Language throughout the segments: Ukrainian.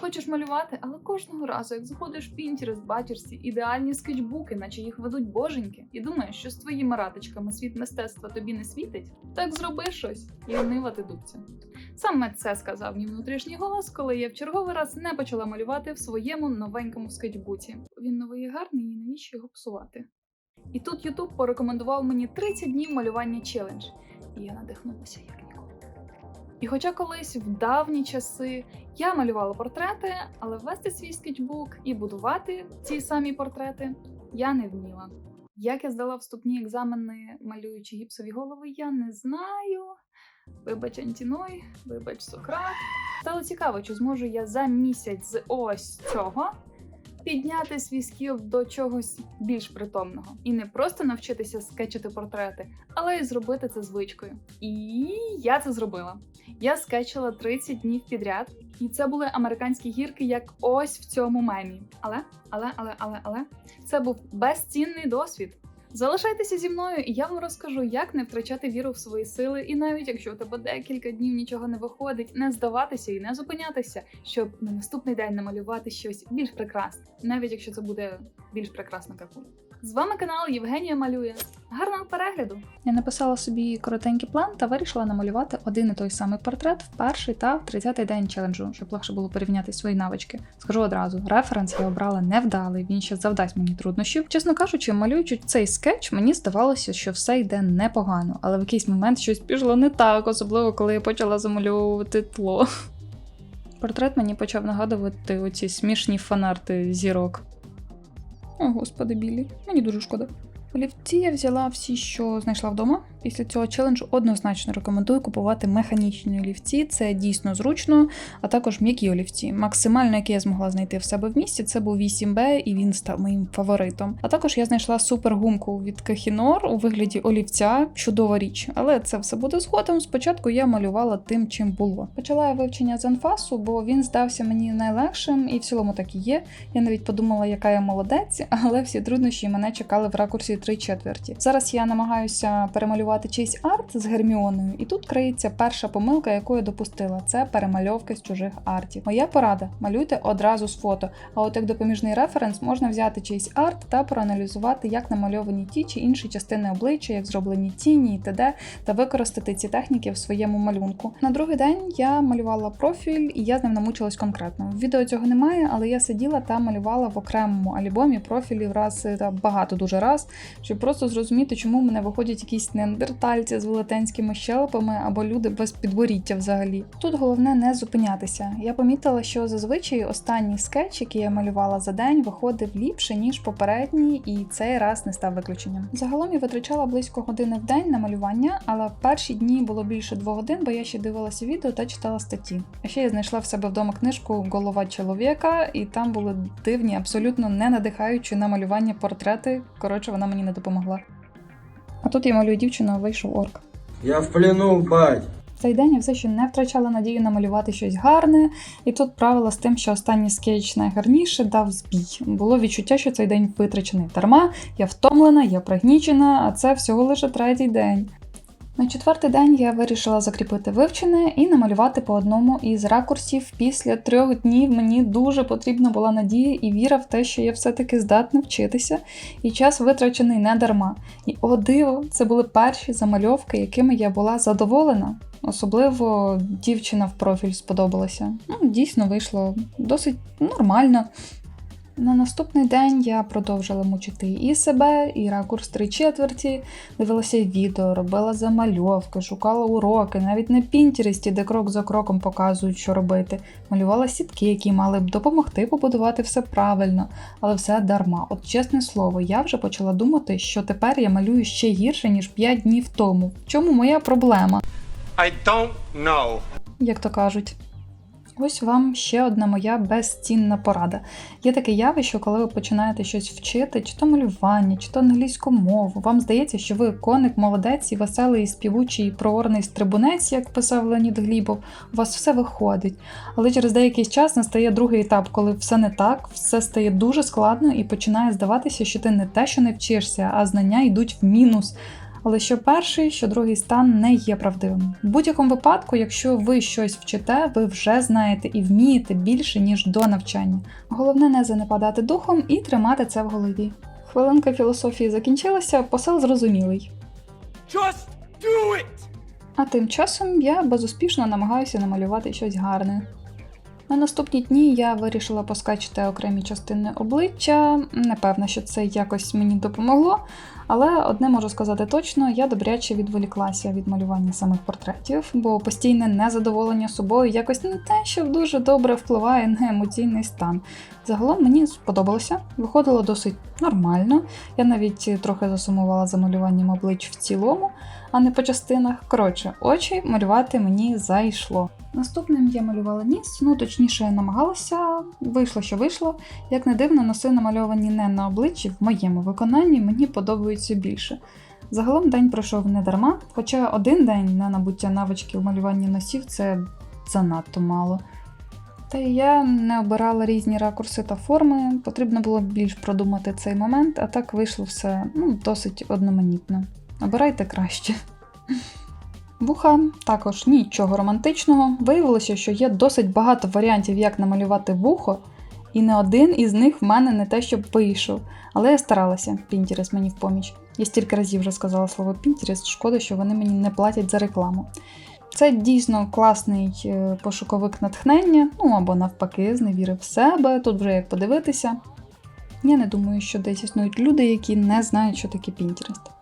Хочеш малювати, але кожного разу, як заходиш в Pinterest, бачиш ці ідеальні скетчбуки, наче їх ведуть боженьки, і думаєш, що з твоїми раточками світ мистецтва тобі не світить, так зроби щось і ти дубця. Саме це сказав мій внутрішній голос, коли я в черговий раз не почала малювати в своєму новенькому скетчбуці. Він новий і гарний, і навіщо його псувати? І тут Ютуб порекомендував мені 30 днів малювання челендж, і я надихнулася як ніколи. І хоча колись в давні часи я малювала портрети, але вести свій скетчбук і будувати ці самі портрети я не вміла. Як я здала вступні екзамени, малюючи гіпсові голови, я не знаю. Вибач, Антіной, вибач, Сократ. Стало цікаво, чи зможу я за місяць з ось цього підняти свій скіл до чогось більш притомного. І не просто навчитися скетчити портрети, але й зробити це звичкою. І я це зробила. Я скетчила 30 днів підряд, і це були американські гірки, як ось в цьому мемі. Але, але, але, але, але це був безцінний досвід. Залишайтеся зі мною, і я вам розкажу, як не втрачати віру в свої сили, і навіть якщо у тебе декілька днів нічого не виходить, не здаватися і не зупинятися, щоб на наступний день намалювати щось більш прекрасне, навіть якщо це буде більш прекрасна какуля. З вами канал Євгенія Малює. Гарного перегляду! Я написала собі коротенький план та вирішила намалювати один і той самий портрет в перший та в 30-й день челенджу, щоб легше було порівняти свої навички. Скажу одразу, референс я обрала невдалий, він ще завдасть мені труднощів. Чесно кажучи, малюючи цей скетч, мені здавалося, що все йде непогано, але в якийсь момент щось пішло не так, особливо коли я почала замальовувати тло. Портрет мені почав нагадувати оці смішні фанарти зірок. О, господи, білі, мені дуже шкода. Олівці я взяла всі, що знайшла вдома. Після цього челенджу однозначно рекомендую купувати механічні олівці. Це дійсно зручно, а також м'які олівці. Максимально, який я змогла знайти в себе в місті, це був 8B, і він став моїм фаворитом. А також я знайшла супергумку від Кахінор у вигляді олівця. Чудова річ, але це все буде згодом. Спочатку я малювала тим, чим було. Почала я вивчення з анфасу, бо він здався мені найлегшим, і в цілому так і є. Я навіть подумала, яка я молодець, але всі труднощі мене чекали в ракурсі 3 четверті. Зараз я намагаюся перемалювати чийсь арт з Герміоною, і тут криється перша помилка, яку я допустила. Це перемальовки з чужих артів. Моя порада: малюйте одразу з фото. А от як допоміжний референс можна взяти чийсь арт та проаналізувати, як намальовані ті чи інші частини обличчя, як зроблені тіні і т.д. та використати ці техніки в своєму малюнку. На другий день я малювала профіль, і я з ним намучилась конкретно. В відео цього немає, але я сиділа та малювала в окремому альбомі профілів раз та багато дуже раз, щоб просто зрозуміти, чому в мене виходять якісь неандертальці з велетенськими щелепами або люди без підборіття взагалі. Тут головне не зупинятися. Я помітила, що зазвичай останній скетч, який я малювала за день, виходив ліпше ніж попередній, і цей раз не став виключенням. Загалом я витрачала близько години в день на малювання, але перші дні було більше двох годин, бо я ще дивилася відео та читала статті. А ще я знайшла в себе вдома книжку Голова чоловіка, і там були дивні, абсолютно не надихаючі на малювання портрети. Коротше, вона мені не допомогла. А тут я малюю дівчину, а вийшов орк. Я в плену, бать. Цей день я все ще не втрачала надію намалювати щось гарне, і тут правила з тим, що останній скетч найгарніше дав збій. Було відчуття, що цей день витрачений дарма, я втомлена, я пригнічена, а це всього лише третій день. На четвертий день я вирішила закріпити вивчене і намалювати по одному із ракурсів. Після трьох днів мені дуже потрібна була надія і віра в те, що я все-таки здатна вчитися, і час витрачений не дарма. І о диво, це були перші замальовки, якими я була задоволена. Особливо дівчина в профіль сподобалася. Ну, дійсно вийшло досить нормально. На наступний день я продовжила мучити і себе, і ракурс три четверті, дивилася відео, робила замальовки, шукала уроки, навіть на Пінтересті, де крок за кроком показують, що робити. Малювала сітки, які мали б допомогти побудувати все правильно, але все дарма. От чесне слово, я вже почала думати, що тепер я малюю ще гірше, ніж 5 днів тому. В чому моя проблема? I don't know. як то кажуть. Ось вам ще одна моя безцінна порада. Є таке явище, коли ви починаєте щось вчити, чи то малювання, чи то англійську мову. Вам здається, що ви коник, молодець і веселий, співучий, проорний стрибунець, як писав Леонід Глібов. У вас все виходить. Але через деякий час настає другий етап, коли все не так, все стає дуже складно і починає здаватися, що ти не те, що не вчишся, а знання йдуть в мінус. Але що перший, що другий стан не є правдивим. В будь-якому випадку, якщо ви щось вчите, ви вже знаєте і вмієте більше, ніж до навчання. Головне не занепадати духом і тримати це в голові. Хвилинка філософії закінчилася, посил зрозумілий. Just do it! А тим часом я безуспішно намагаюся намалювати щось гарне. На наступні дні я вирішила поскачити окремі частини обличчя. Не певна, що це якось мені допомогло, але одне можу сказати точно: я добряче відволіклася від малювання самих портретів, бо постійне незадоволення собою якось не те, що дуже добре впливає на емоційний стан. Загалом мені сподобалося, виходило досить нормально. Я навіть трохи засумувала за малюванням облич в цілому, а не по частинах. Коротше, очі малювати мені зайшло. Наступним я малювала ніс, ну точніше намагалася, вийшло, що вийшло. Як не дивно, носи намальовані не на обличчі, в моєму виконанні мені подобаються більше. Загалом день пройшов не дарма, хоча один день на набуття навички в малюванні носів це занадто мало. Та й я не обирала різні ракурси та форми, потрібно було більш продумати цей момент, а так вийшло все ну, досить одноманітно. Обирайте краще. Вуха також нічого романтичного. Виявилося, що є досить багато варіантів, як намалювати вухо, і не один із них в мене не те, щоб вийшов. Але я старалася, Pinterest мені в поміч. Я стільки разів вже сказала слово Pinterest, шкода, що вони мені не платять за рекламу. Це дійсно класний е, пошуковик натхнення, ну або навпаки, зневірив в себе, тут вже як подивитися. Я не думаю, що десь існують люди, які не знають, що таке Pinterest.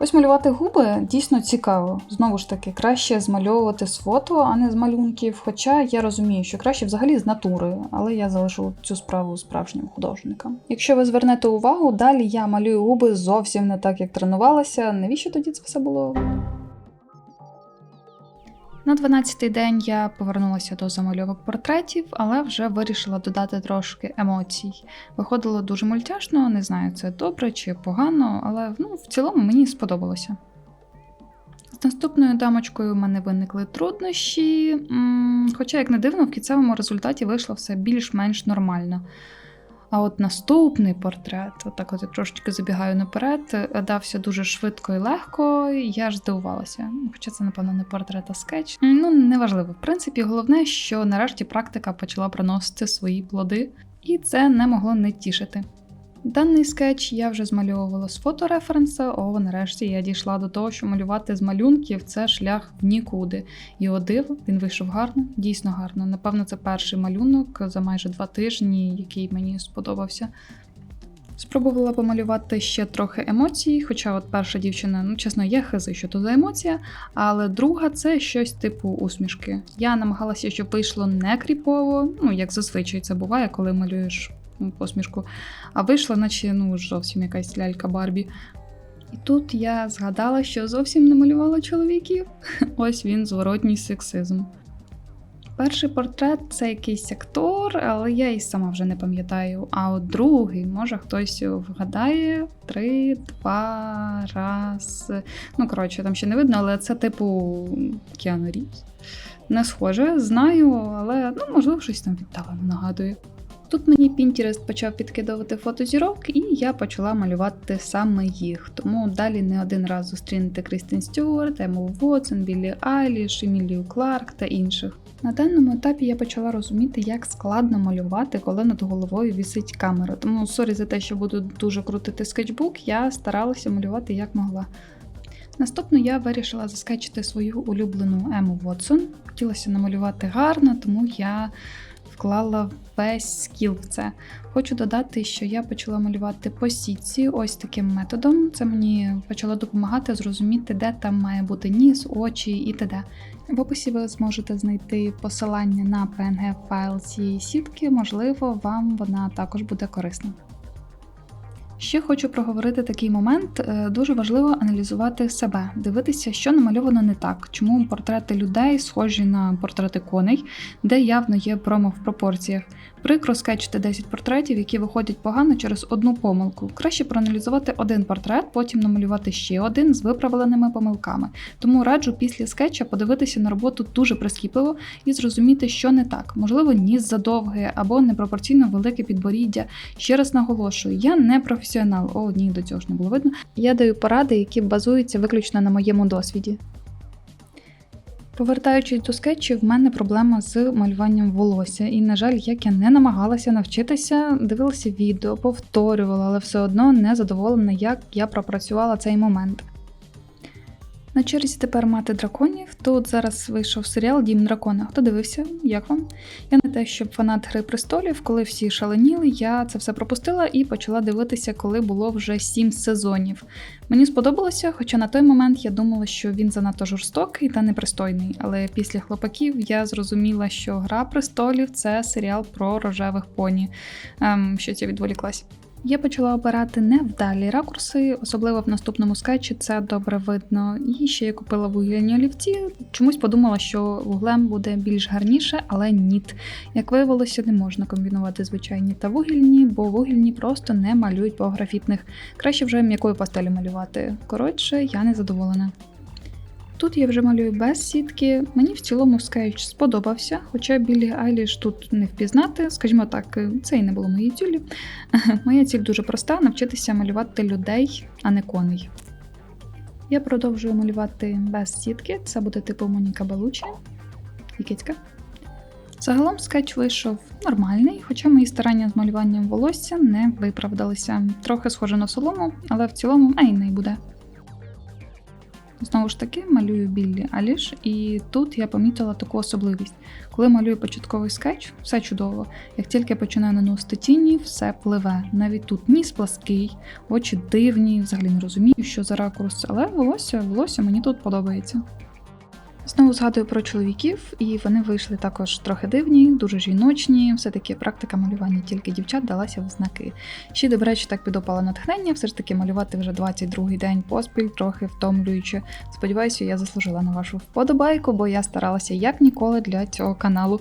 Ось малювати губи дійсно цікаво. Знову ж таки, краще змальовувати з фото, а не з малюнків. Хоча я розумію, що краще взагалі з натури, але я залишу цю справу справжнім художникам. Якщо ви звернете увагу, далі я малюю губи зовсім не так, як тренувалася. Навіщо тоді це все було? На 12-й день я повернулася до замальовок портретів, але вже вирішила додати трошки емоцій. Виходило дуже мультяшно, не знаю, це добре чи погано, але ну, в цілому мені сподобалося. З наступною дамочкою в мене виникли труднощі, хоча, як не дивно, в кінцевому результаті вийшло все більш-менш нормально. А от наступний портрет, отак от я трошечки забігаю наперед, дався дуже швидко і легко, я ж здивувалася. Хоча це, напевно, не портрет, а скетч. Ну, неважливо. В принципі, головне, що нарешті практика почала приносити свої плоди, і це не могло не тішити. Даний скетч я вже змальовувала з фотореференса, о, нарешті я дійшла до того, що малювати з малюнків це шлях в нікуди. І о диво, він вийшов гарно, дійсно гарно. Напевно, це перший малюнок за майже два тижні, який мені сподобався. Спробувала помалювати ще трохи емоцій, хоча от перша дівчина, ну чесно, є хизи, що то за емоція, але друга це щось типу усмішки. Я намагалася, щоб вийшло не кріпово, ну як зазвичай це буває, коли малюєш посмішку, а вийшла, наче ну зовсім якась лялька Барбі. І тут я згадала, що зовсім не малювала чоловіків. Ось він зворотній сексизм. Перший портрет це якийсь актор, але я і сама вже не пам'ятаю. А от другий, може хтось вгадає три, два, раз. Ну, коротше, там ще не видно, але це типу Кіану Рівз. Не схоже, знаю, але ну, можливо, щось там віддалено нагадує. Тут мені Pinterest почав підкидувати фото зірок, і я почала малювати саме їх. Тому далі не один раз зустрінете Крістін Стюарт, Ему Вотсон, Біллі Айліш, Емілію Кларк та інших. На даному етапі я почала розуміти, як складно малювати, коли над головою вісить камера. Тому сорі за те, що буду дуже крутити скетчбук, я старалася малювати як могла. Наступно я вирішила заскетчити свою улюблену Ему Вотсон. Хотілося намалювати гарно, тому я вклала весь скіл в це. Хочу додати, що я почала малювати по сітці ось таким методом. Це мені почало допомагати зрозуміти, де там має бути ніс, очі і т.д. В описі ви зможете знайти посилання на PNG файл цієї сітки, можливо, вам вона також буде корисна. Ще хочу проговорити такий момент. Е, Дуже важливо аналізувати себе, дивитися, що намальовано не так, чому портрети людей схожі на портрети коней, де явно є промо в пропорціях. Прикро скетчити 10 портретів, які виходять погано через одну помилку. Краще проаналізувати один портрет, потім намалювати ще один з виправленими помилками. Тому раджу після скетча подивитися на роботу дуже прискіпливо і зрозуміти, що не так. Можливо, ніс задовгий або непропорційно велике підборіддя. Ще раз наголошую, я не професіонал. О, ні, до цього ж не було видно. Я даю поради, які базуються виключно на моєму досвіді. Повертаючись до скетчів, в мене проблема з малюванням волосся, і, на жаль, як я не намагалася навчитися, дивилася відео, повторювала, але все одно не задоволена, як я пропрацювала цей момент. На черзі тепер мати драконів. Тут зараз вийшов серіал Дім дракона. Хто дивився? Як вам? Я не те, щоб фанат Гри престолів, коли всі шаленіли, я це все пропустила і почала дивитися, коли було вже сім сезонів. Мені сподобалося, хоча на той момент я думала, що він занадто жорстокий та непристойний. Але після хлопаків я зрозуміла, що Гра престолів це серіал про рожевих поні. Ем, щось я відволіклась. Я почала обирати невдалі ракурси, особливо в наступному скетчі це добре видно. І ще я купила вугільні олівці. Чомусь подумала, що вуглем буде більш гарніше, але ніт. Як виявилося, не можна комбінувати звичайні та вугільні, бо вугільні просто не малюють по графітних. Краще вже м'якою пастелю малювати. Коротше, я не задоволена. Тут я вже малюю без сітки. Мені в цілому скетч сподобався, хоча білі Айліш тут не впізнати, скажімо так, це і не було моєї цілі. Моя ціль дуже проста навчитися малювати людей, а не коней. Я продовжую малювати без сітки, це буде типу Моніка Балучі і кицька. Загалом скетч вийшов нормальний, хоча мої старання з малюванням волосся не виправдалися. Трохи схоже на солому, але в цілому ай не буде. Знову ж таки, малюю Біллі Аліш, і тут я помітила таку особливість. Коли малюю початковий скетч, все чудово. Як тільки починаю наносити тіні, все пливе. Навіть тут ніс плаский, очі дивні, взагалі не розумію, що за ракурс, але волосся, волосся мені тут подобається. Знову згадую про чоловіків, і вони вийшли також трохи дивні, дуже жіночні. Все-таки практика малювання тільки дівчат далася в знаки. Ще, до речі, так підопала натхнення, все ж таки малювати вже 22-й день поспіль, трохи втомлюючи. Сподіваюся, я заслужила на вашу вподобайку, бо я старалася як ніколи для цього каналу.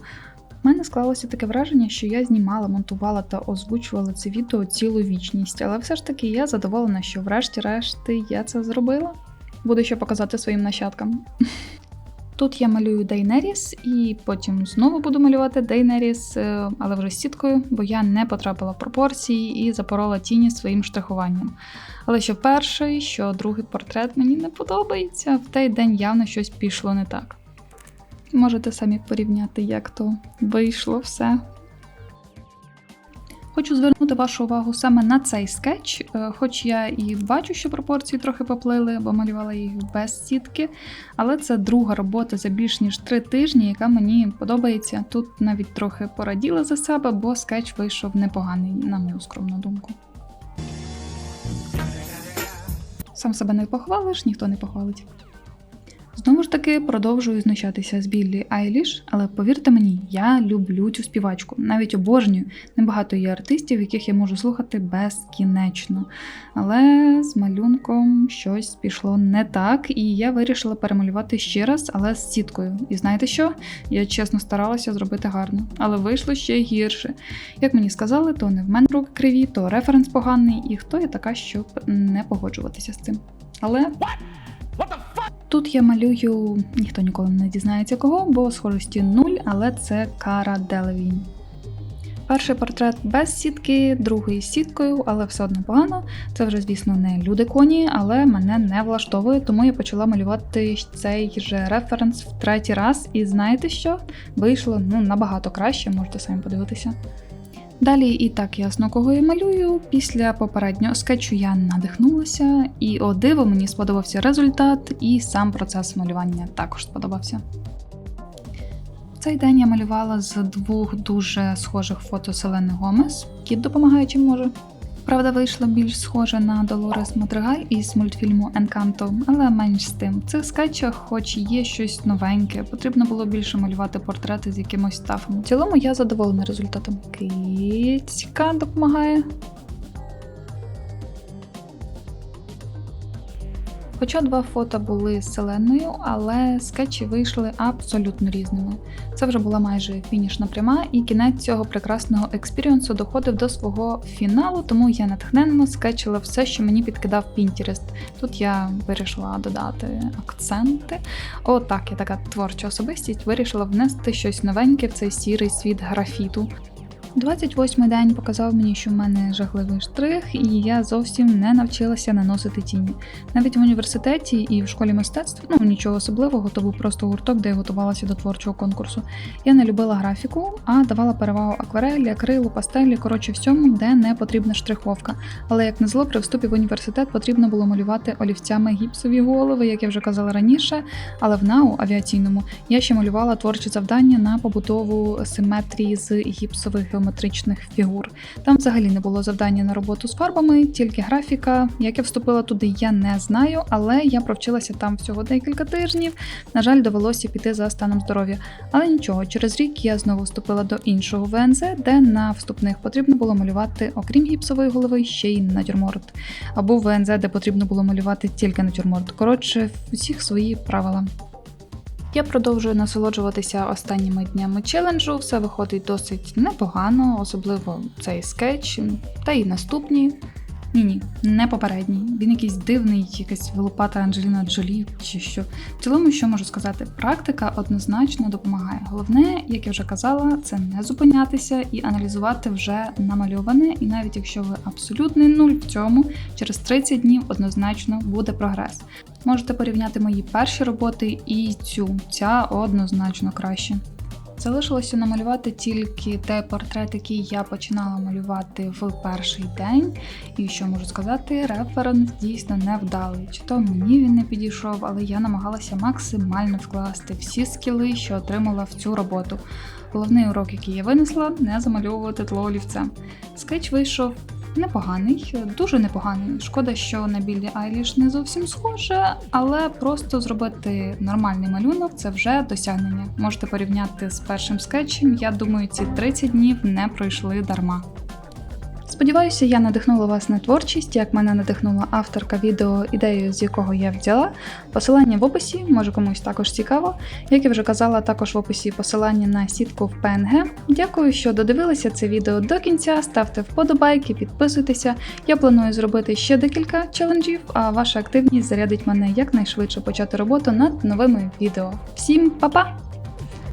У мене склалося таке враження, що я знімала, монтувала та озвучувала це відео цілу вічність, але все ж таки я задоволена, що врешті-решт я це зробила. Буду ще показати своїм нащадкам. Тут я малюю Дейнеріс, і потім знову буду малювати Дейнеріс, але вже з сіткою, бо я не потрапила в пропорції і запорола тіні своїм штрихуванням. Але що перший, що другий портрет мені не подобається, в той день явно щось пішло не так. Можете самі порівняти, як то вийшло все. Хочу звернути вашу увагу саме на цей скетч, е, хоч я і бачу, що пропорції трохи поплили, бо малювала їх без сітки. Але це друга робота за більш ніж три тижні, яка мені подобається. Тут навіть трохи пораділа за себе, бо скетч вийшов непоганий, на мою скромну думку. Сам себе не похвалиш, ніхто не похвалить. Знову ж таки, продовжую знущатися з Біллі Айліш, але повірте мені, я люблю цю співачку, навіть обожнюю. Небагато є артистів, яких я можу слухати безкінечно. Але з малюнком щось пішло не так, і я вирішила перемалювати ще раз, але з сіткою. І знаєте що? Я чесно старалася зробити гарно, але вийшло ще гірше. Як мені сказали, то не в мене руки криві, то референс поганий, і хто я така, щоб не погоджуватися з цим. Але. Тут я малюю, ніхто ніколи не дізнається кого, бо схожості нуль, але це Кара Делевінь. Перший портрет без сітки, другий з сіткою, але все одно погано. Це вже, звісно, не люди коні, але мене не влаштовує, тому я почала малювати цей же референс в третій раз. І знаєте що? Вийшло ну, набагато краще, можете самі подивитися. Далі і так ясно, кого я малюю. Після попереднього скетчу я надихнулася, і о диво мені сподобався результат, і сам процес малювання також сподобався. В цей день я малювала з двох дуже схожих фото Селени Гомес. Кіт допомагає чим може. Правда, вийшла більш схожа на Долорес Мадригаль із мультфільму Енканто, але менш з тим. В цих скетчах, хоч є щось новеньке, потрібно було більше малювати портрети з якимось стафом. В цілому я задоволена результатом. Кицька допомагає. Хоча два фото були з Селеною, але скетчі вийшли абсолютно різними. Це вже була майже фінішна пряма, і кінець цього прекрасного експіріенсу доходив до свого фіналу, тому я натхненно скетчила все, що мені підкидав Pinterest. Тут я вирішила додати акценти. Отак, я така творча особистість, вирішила внести щось новеньке в цей сірий світ графіту. 28-й день показав мені, що в мене жахливий штрих, і я зовсім не навчилася наносити тіні. Навіть в університеті і в школі мистецтв, ну нічого особливого, то був просто гурток, де я готувалася до творчого конкурсу. Я не любила графіку, а давала перевагу акварелі, акрилу, пастелі, коротше всьому, де не потрібна штриховка. Але як назло, при вступі в університет потрібно було малювати олівцями гіпсові голови, як я вже казала раніше. Але в НАУ авіаційному я ще малювала творчі завдання на побутову симетрії з гіпсових геометричних фігур. Там взагалі не було завдання на роботу з фарбами, тільки графіка. Як я вступила туди, я не знаю, але я провчилася там всього декілька тижнів. На жаль, довелося піти за станом здоров'я. Але нічого, через рік я знову вступила до іншого ВНЗ, де на вступних потрібно було малювати, окрім гіпсової голови, ще й натюрморт. Або ВНЗ, де потрібно було малювати тільки натюрморт. Коротше, усіх свої правила. Я продовжую насолоджуватися останніми днями челенджу. Все виходить досить непогано, особливо цей скетч, та й наступні. Ні, ні, не попередній. Він якийсь дивний, якась вилупата Анджеліна Джолі чи що. В цілому, що можу сказати, практика однозначно допомагає. Головне, як я вже казала, це не зупинятися і аналізувати вже намальоване. І навіть якщо ви абсолютний нуль в цьому, через 30 днів однозначно буде прогрес. Можете порівняти мої перші роботи і цю. Ця однозначно краще. Залишилося намалювати тільки той портрет, який я починала малювати в перший день. І що можу сказати, референс дійсно невдалий. Чи то мені він не підійшов, але я намагалася максимально вкласти всі скіли, що отримала в цю роботу. Головний урок, який я винесла, не замальовувати тло олівцем. Скетч вийшов непоганий, дуже непоганий. Шкода, що на білі Айліш не зовсім схоже, але просто зробити нормальний малюнок це вже досягнення. Можете порівняти з першим скетчем. Я думаю, ці 30 днів не пройшли дарма. Сподіваюся, я надихнула вас на творчість, як мене надихнула авторка відео, ідею, з якого я взяла. Посилання в описі, може комусь також цікаво. Як я вже казала, також в описі посилання на сітку в PNG. Дякую, що додивилися це відео до кінця. Ставте вподобайки, підписуйтеся. Я планую зробити ще декілька челенджів, а ваша активність зарядить мене якнайшвидше почати роботу над новими відео. Всім па-па!